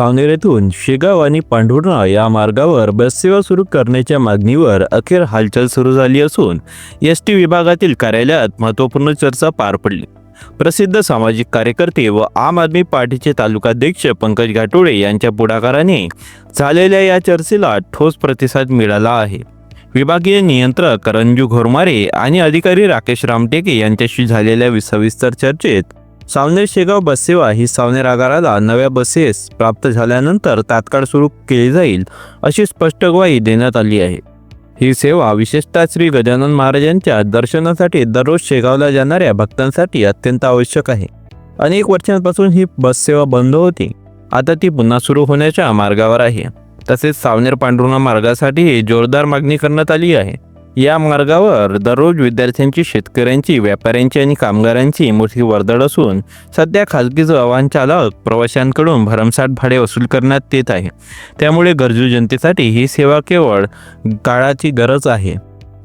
सावनेर येथून शेगाव आणि पांढुर्णा या मार्गावर बससेवा सुरू करण्याच्या मागणीवर अखेर हालचाल सुरू झाली असून एस टी विभागातील कार्यालयात महत्त्वपूर्ण चर्चा पार पडली. प्रसिद्ध सामाजिक कार्यकर्ते व आम आदमी पार्टीचे तालुकाध्यक्ष पंकज घाटोळे यांच्या पुढाकाराने झालेल्या या चर्चेला ठोस प्रतिसाद मिळाला आहे. विभागीय नियंत्रक रंजू घोरमारे आणि अधिकारी राकेश रामटेके यांच्याशी झालेल्या सविस्तर चर्चेत सावनेर शेगाव बससेवा ही सावनेर आगाराला नव्या बसेस प्राप्त झाल्यानंतर तात्काळ सुरू केली जाईल अशी स्पष्ट ग्वाही देण्यात आली आहे. ही सेवा विशेषतः श्री गजानन महाराजांच्या दर्शनासाठी दररोज शेगावला जाणाऱ्या भक्तांसाठी अत्यंत आवश्यक आहे. अनेक वर्षांपासून ही बससेवा बंद होती. आता ती पुन्हा सुरू होण्याच्या मार्गावर आहे. तसेच सावनेर पांढरुणा मार्गासाठीही जोरदार मागणी करण्यात आली आहे. या मार्गावर दररोज विद्यार्थ्यांची शेतकऱ्यांची व्यापाऱ्यांची आणि कामगारांची मोठी वर्दळ असून सध्या खाजगी वाहन चालक प्रवाशांकडून भरमसाठ भाडे वसूल करण्यात येत आहे. त्यामुळे गरजू जनतेसाठी ही सेवा केवळ काळाची गरज आहे.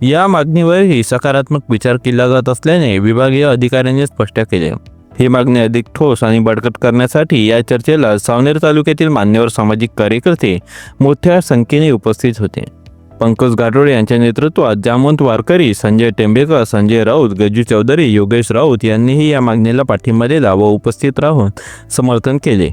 या मागणीवरही सकारात्मक विचार केला जात असल्याने विभागीय अधिकाऱ्यांनी स्पष्ट केले. ही मागणी अधिक ठोस आणि बळकट करण्यासाठी या चर्चेला सावनेर तालुक्यातील मान्यवर सामाजिक कार्यकर्ते मोठ्या संख्येने उपस्थित होते. पंकज गाठोडे यांच्या नेतृत्वात जामवंत वारकरी संजय टेंबेकर संजय राऊत गजू चौधरी योगेश राऊत यांनीही या मागणीला पाठिंबा दिला व उपस्थित राहून समर्थन केले.